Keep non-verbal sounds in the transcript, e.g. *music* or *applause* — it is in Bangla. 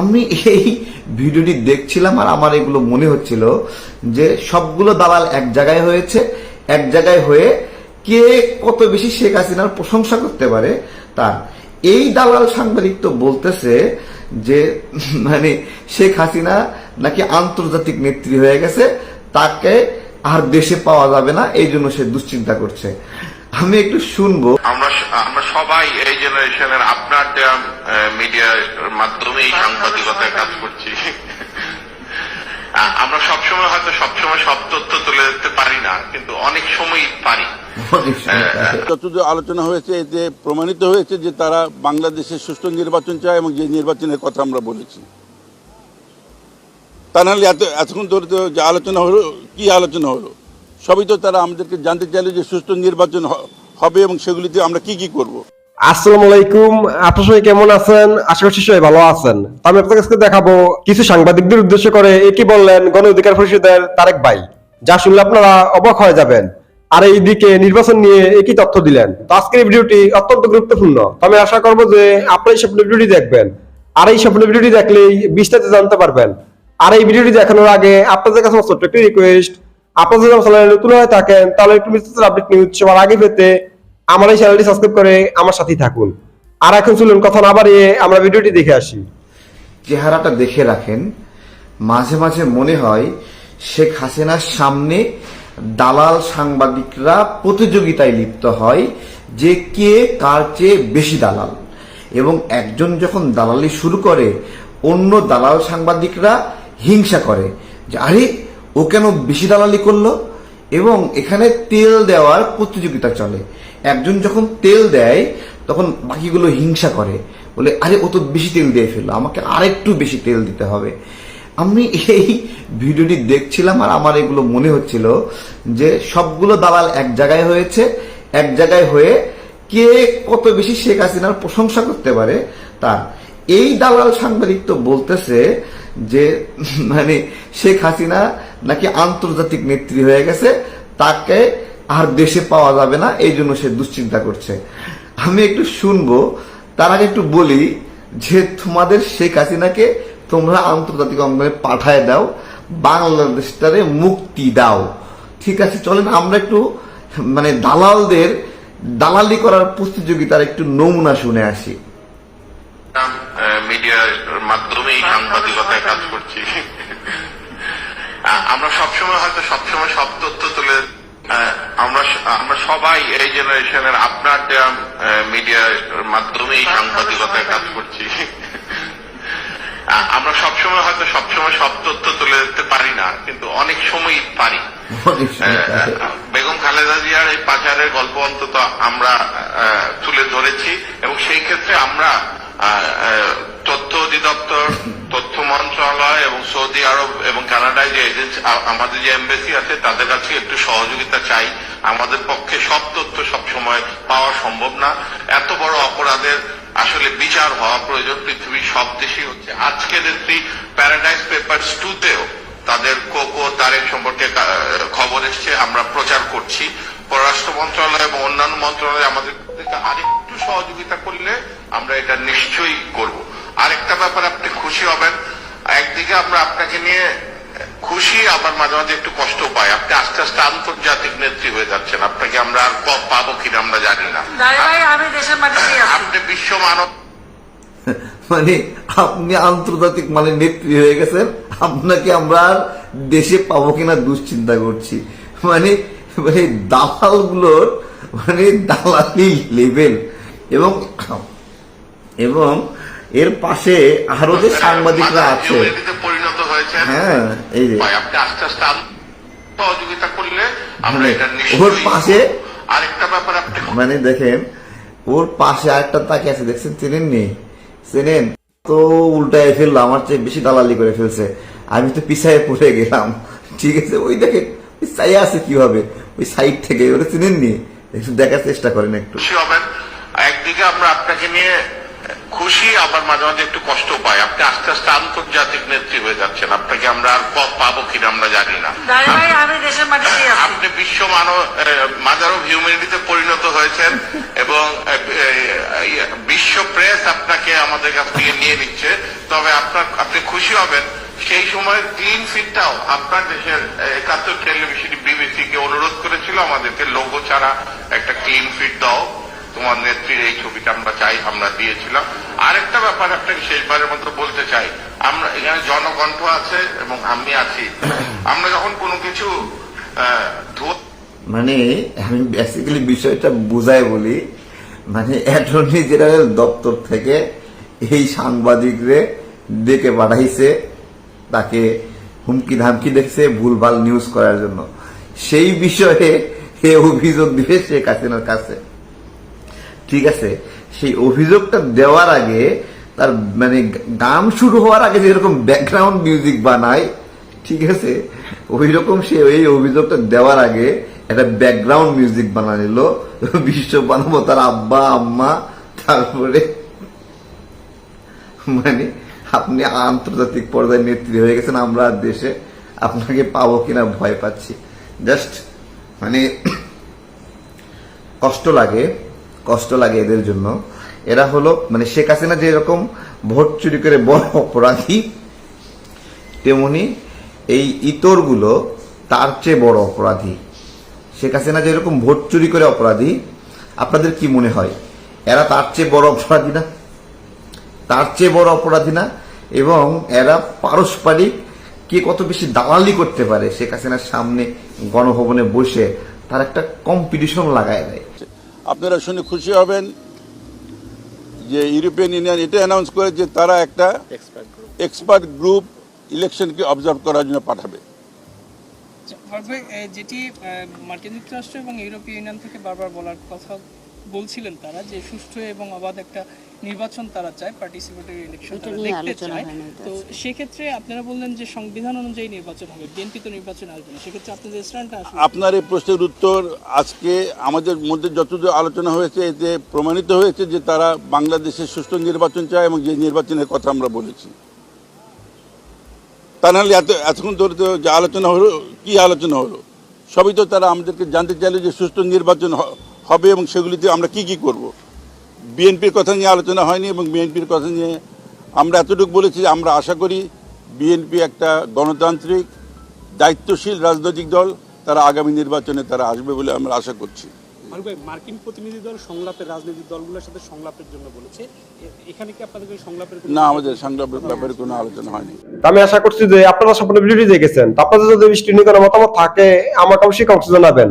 আমি এই ভিডিওটি দেখছিলাম আর আমার এগুলো মনে হচ্ছিল যে সবগুলো দালাল এক জায়গায় হয়েছে, এক জায়গায় হয়ে কে কত বেশি শেখ হাসিনার প্রশংসা করতে পারে তার। এই দালাল সাংবাদিক তো বলতেছে যে মানে শেখ হাসিনা নাকি আন্তর্জাতিক নেত্রী হয়ে গেছে, তাকে আর দেশে পাওয়া যাবে না, এই জন্য সে দুশ্চিন্তা করছে। আমি একটু শুনব। আমরা আমরা সবাই এই জেনারেশনের আপনার দেওয়া মিডিয়ার মাধ্যমেই সাংবাদিকতায় কাজ করছি। আমরা সবসময় হয়তো সবসময় সব তথ্য তুলে দিতে পারি না কিন্তু অনেক সময় পারি। যতদূর আলোচনা হয়েছে এতে প্রমাণিত হয়েছে যে তারা বাংলাদেশের সুষ্ঠু নির্বাচন চায় এবং যে নির্বাচনের কথা আমরা বলেছি। তা নাহলে এত এতক্ষণ ধরে তো যে আলোচনা হলো কি আলোচনা হলো? সবই তো তারা আমাদেরকে জানতে চাইলো যে সুষ্ঠু নির্বাচন হবে এবং সেগুলিতে আমরা কি কি করব। আসসালামু আলাইকুম। আপনার সবাই কেমন আছেন? আশা করছি সবাই ভালো আছেন। আমি আপনাদের কাছে দেখাবো কিছু সাংবাদিকদের উদ্দেশ্য করে একই বললেন গণ অধিকার পরিষদের তারেক ভাই। যা শুনলে আপনারা অবাক হয়ে যাবেন। আর এইদিকে নির্বাচন নিয়ে একই তথ্য দিলেন? তো আজকের এই ভিডিওটি অত্যন্ত গুরুত্বপূর্ণ। আমি আশা করব যে আপনারা এই সম্পূর্ণ ভিডিওটি দেখবেন। আর এই সম্পূর্ণ ভিডিওটি দেখলেই বিস্তারিত জানতে পারবেন। আর এই ভিডিওটি দেখানোর আগে আপনাদের কাছে ছোট্ট একটি রিকোয়েস্ট আপনারা যদি আমার চ্যানেলে নতুন হয়ে থাকেন, তাহলে একটু বিস্তারিত আপডেট নিউজ সবার আগে পেতে আমার এই চ্যানেলটি সাবস্ক্রাইব করে আমার সাথেই থাকুন। আর এখন চলুন, কথা না বাড়িয়ে আমরা ভিডিওটি দেখে আসি। চেহারাটা দেখে রাখেন। মাঝে মাঝে মনে হয় শেখ হাসিনার সামনে দালাল সাংবাদিকরা প্রতিযোগিতায় লিপ্ত হয় যে কে কার চেয়ে বেশি দালাল। এবং একজন যখন দালালি শুরু করে, অন্য দালাল সাংবাদিকরা হিংসা করে যে, আরে ও কেন বেশি দালালি করল? এবং এখানে তেল দেওয়ার প্রতিযোগিতা চলে। একজন যখন তেল দেয়, তখন বাকিগুলো হিংসা করে। বলে, আরে, ও তো বেশি তেল দিয়ে ফেলল, আমাকে আরেকটু বেশি তেল দিতে হবে। আমি এই ভিডিওটি দেখছিলাম আর আমার এগুলো মনে হচ্ছিল যে সবগুলো দালাল এক জায়গায় হয়েছে, এক জায়গায় হয়ে কে কত বেশি শেখ হাসিনার প্রশংসা করতে পারে তার। এই দালাল সাংবাদিক তো বলতেছে যে মানে শেখ হাসিনা নাকি আন্তর্জাতিক নেত্রী হয়ে গেছে, তাকে আর দেশে পাওয়া যাবে না, এই জন্য সে দুশ্চিন্তা করছে। আমি একটু শুনব, তার আগে একটু বলি যে, তোমাদের শেখ হাসিনাকে তোমরা আন্তর্জাতিক অঙ্গনে পাঠায় দাও, বাংলাদেশটারে মুক্তি দাও। ঠিক আছে, চলেন আমরা একটু মানে দালালদের, দালালি করার প্রতিযোগিতার একটু নমুনা শুনে আসি মিডিয়ার মাধ্যমেই সাংবাদিকতায় কাজ করছি আ- আমরা সবসময় হয়তো সবসময় সব তথ্য তুলে আহ, আমরা আমরা সবাই এই জেনারেশনের আপনার দেওয়া মিডিয়ার মাধ্যমেই সাংবাদিকতায় কাজ করছি। আমরা সবসময় হয়তো সবসময় সব তথ্য তুলে দিতে পারি না কিন্তু অনেক সময় পারি। বেগম খালেদা জিয়ার এই পাচারের গল্প অন্তত আমরা আহ, তুলে ধরেছি এবং সেই ক্ষেত্রে আমরা আহ, আহ, তথ্য অধিদপ্তর, তথ্য মন্ত্রণালয় এবং সৌদি আরব এবং কানাডায় যে এজেন্সি আমাদের যে এমবেসি আছে, তাদের কাছে একটু সহযোগিতা চাই। আমাদের পক্ষে সব তথ্য সবসময় পাওয়া সম্ভব না। এত বড় অপরাধের আসলে বিচার হওয়া প্রয়োজন পৃথিবীর সব দেশেই হচ্ছে। আজকে দেখছি প্যারাডাইস পেপার্স টুতেও তাদের কোকো তারেক সম্পর্কে খবর এসছে, আমরা প্রচার করছি। পররাষ্ট্র মন্ত্রণালয় এবং অন্যান্য মন্ত্রণালয় আমাদের আরেকটু সহযোগিতা করলে আমরা এটা নিশ্চয়ই করব। আরেকটা ব্যাপার আপনি খুশি হবেন। একদিকে আমরা আপনাকে নিয়ে খুশি আবার মাঝে মাঝে একটু কষ্ট পাই। আপনি আস্তে আস্তে আন্তর্জাতিক নেত্রী হয়ে যাচ্ছেন। আপনাকে আমরা আর পাবো কিনা আমরা জানি না। আপনি বিশ্ব মানব *laughs* মানে আপনি আন্তর্জাতিক মানে নেত্রী হয়ে গেছেন। আপনাকে আমরা আর দেশে পাবো কিনা দুশ্চিন্তা করছি। মানে মানে দালালগুলোর মানে দালালি লেভেল এবং এবং এর পাশে আরও যে সাংবাদিকরা আছে। হ্যাঁ এই যে। মানে ওর পাশে মানে দেখেন ওর পাশে আরেকটা তাকে আছে দেখছেন? চেনেন নি চেনেন? তো উল্টায় ফেলল আমার চেয়ে বেশি দালালি করে ফেলছে। আমি তো পিছায় পড়ে গেলাম। ঠিক আছে ওই দেখেন ওই চাই আছে কীভাবে? ওই সাইড থেকে ওটা চেনেন নি একটু দেখার চেষ্টা করেন একটু। একদিকে আমরা আপনাকে নিয়ে খুশি আবার মাঝে মাঝে একটু কষ্ট পাই আপনি আস্তে আস্তে আন্তর্জাতিক নেত্রী হয়ে যাচ্ছেন। আপনাকে আমরা আর পথ পাবো কিনা আমরা জানি না। আপনি বিশ্ব মানব মাদার অফ হিউম্যানিটিতে পরিণত হয়েছেন এবং বিশ্ব প্রেস আপনাকে আমাদের কাছ থেকে নিয়ে নিচ্ছে। তবে আপনার আপনি খুশি হবেন। সেই সময় ক্লিন ফিটটাও আপনার দেশের একাত্তর টেলিভিশন বিবিসি কে অনুরোধ করেছিল আমাদেরকে লোগো ছাড়া একটা ক্লিন ফিট দাও। তোমার নেত্রীর এই ছবিটা আমরা চাই, আমরা দিয়েছিলাম। আরেকটা ব্যাপার আপনাকে শেষবারের মতো বলতে চাই। আমরা এখানে জনকণ্ঠ আছে এবং আমি আছি। আমরা যখন কোনো কিছু মানে আমি বেসিক্যালি বিষয়টা বুঝাই বলি। মানে অ্যাটর্নি জেনারেল দপ্তর থেকে এই সাংবাদিকরে ডেকে পাঠাইছে, তাকে হুমকি ধামকি দেখছে ভুলভাল নিউজ করার জন্য। সেই বিষয়ে অভিযোগ দিবে শেখ হাসিনার কাছে। ঠিক আছে, সেই অভিযোগটা দেওয়ার আগে তার মানে গান শুরু হওয়ার আগে যেরকম ব্যাকগ্রাউন্ড মিউজিক বানায়, ঠিক আছে ওই রকম সে এই অভিযোগটা দেওয়ার আগে একটা ব্যাকগ্রাউন্ড মিউজিক বানা নিল বিশ্ব বানাবো তার আব্বা, আম্মা, তারপরে মানে আপনি আন্তর্জাতিক পর্যায়ে নেত্রী হয়ে গেছেন আমরা দেশে, আপনাকে পাবো কিনা ভয় পাচ্ছি। জাস্ট মানে কষ্ট লাগে। কষ্ট লাগে এদের জন্য। এরা হলো মানে শেখ হাসিনা যে এরকম ভোট চুরি করে বড় অপরাধী, তেমনি এই ইতরগুলো তার চেয়ে বড় অপরাধী। শেখ হাসিনা যে এরকম ভোট চুরি করে অপরাধী, আপনাদের কি মনে হয়? এরা তার চেয়ে বড় অপরাধী না? তার চেয়ে বড় অপরাধী না? এবং এরা পারস্পরিক কে কত বেশি দালালি করতে পারে? শেখ হাসিনার সামনে গণভবনে বসে তার একটা কম্পিটিশন লাগায় দেয়। আপনারা শুনে খুশি হবেন যে ইউরোপিয়ান ইউনিয়ন এটা অ্যানাউন্স করে যে তারা একটা এক্সপার্ট গ্রুপ ইলেকশনকে অবজার্ভ করার জন্য পাঠাবে। এ, যেটি মার্কিন যুক্তরাষ্ট্র এবং ইউরোপীয় ইউনিয়ন থেকে বারবার বলার কথা বলছিলেন তারা যে সুষ্ঠু এবং অবাধ একটা নির্বাচন তারা চায় পার্টিসিপেটরি ইলেকশন তারা দেখতে চায়। তো সেক্ষেত্রে আপনারা বললেন যে সংবিধান অনুযায়ী নির্বাচন হবে বিএনপি তো নির্বাচন আসবে না। সেক্ষেত্রে আপনাদের স্ট্যান্ডটা আসলে আপনার এই প্রশ্নের উত্তর আজকে আমাদের মধ্যে যতদূর আলোচনা হয়েছে এতে প্রমাণিত হয়েছে যে তারা বাংলাদেশের সুষ্ঠু নির্বাচন চায় এবং যে নির্বাচনের কথা আমরা বলেছি। তা নাহলে এত এতক্ষণ ধরে তো যে আলোচনা হলো কি আলোচনা হলো? সবই তো তারা আমাদেরকে জানতে চাইলে যে সুষ্ঠু নির্বাচন হবে এবং সেগুলিতে আমরা কি কি করব? বিএনপির কথা নিয়ে আলোচনা হয়নি এবং বিএনপির কথা নিয়ে আমরা এতটুকু বলেছি যে আমরা আশা করি বিএনপি একটা গণতান্ত্রিক দায়িত্বশীল রাজনৈতিক দল তারা আগামী নির্বাচনে তারা আসবে বলে আমরা আশা করছি। মার্কিন প্রতিনিধি দল সংলাপের রাজনৈতিক দলগুলোর সাথে সংলাপের জন্য বলেছে। এখানে কি আপনাদের সংলাপের না আমাদের সংলাপের ব্যাপারে কোনো আলোচনা হয়নি। আমি আশা করছি যে আপনারা সম্পূর্ণ ভিডিওটি দেখেছেন। আপনাদের যদি বৃষ্টি নিয়ে কোনো মতামত থাকে আমাকে অবশ্যই কমেন্টে জানাবেন।